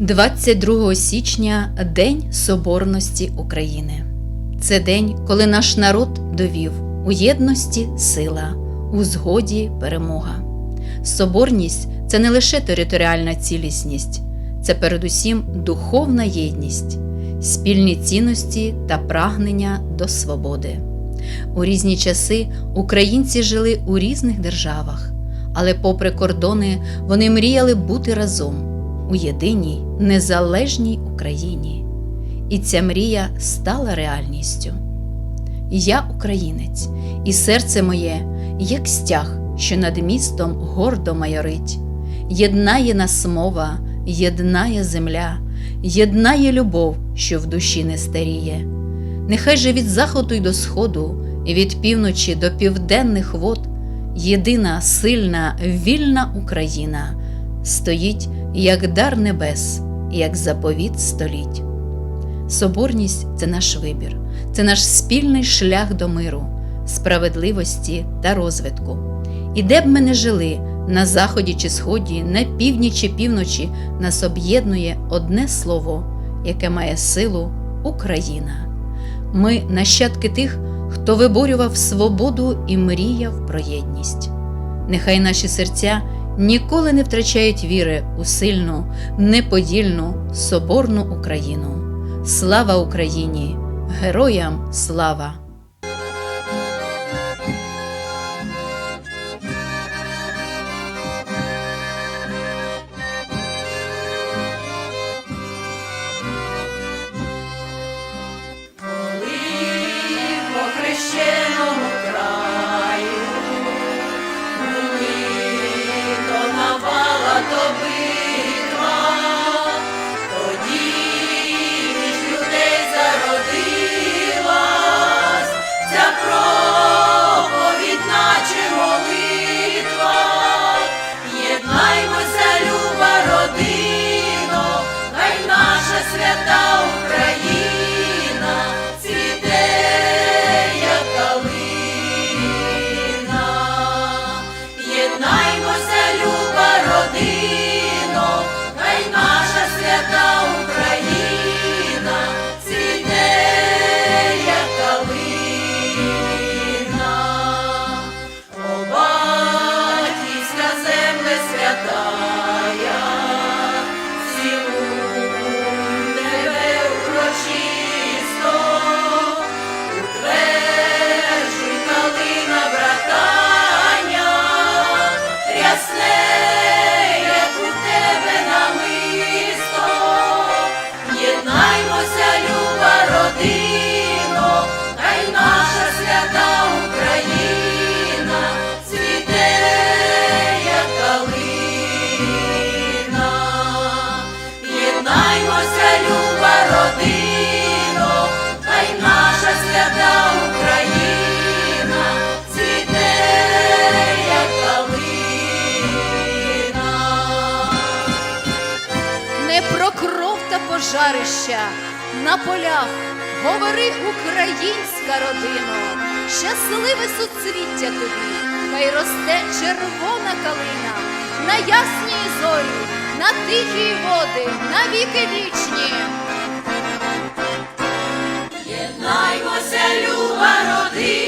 22 січня День Соборності України. Це день, коли наш народ довів у єдності сила, у згоді перемога. Соборність це не лише територіальна цілісність, це передусім духовна єдність, спільні цінності та прагнення до свободи. У різні часи українці жили у різних державах, але, попри кордони, вони мріяли бути разом у єдиній незалежній Україні. І ця мрія стала реальністю. Я українець, і серце моє, як стяг, що над містом гордо майорить. Єднає нас мова, єднає земля, єднає любов, що в душі не старіє. Нехай же від заходу й до сходу, від півночі до південних вод, єдина, сильна, вільна Україна стоїть як дар небес, як заповіт століть. Соборність це наш вибір, це наш спільний шлях до миру, справедливості та розвитку. І де б ми не жили, на заході чи сході, на півдні чи півночі, нас об'єднує одне слово, яке має силу Україна. Ми нащадки тих, хто виборював свободу і мріяв про єдність. Нехай наші серця ніколи не втрачають віри у сильну, неподільну, соборну Україну. Слава Україні! Героям слава! Про кров та пожарища на полях. Говори, українська родино, щасливе суцвіття тобі, хай росте червона калина на ясній зорі, на тихій води, на віки вічні. Єднаймося, люба родино,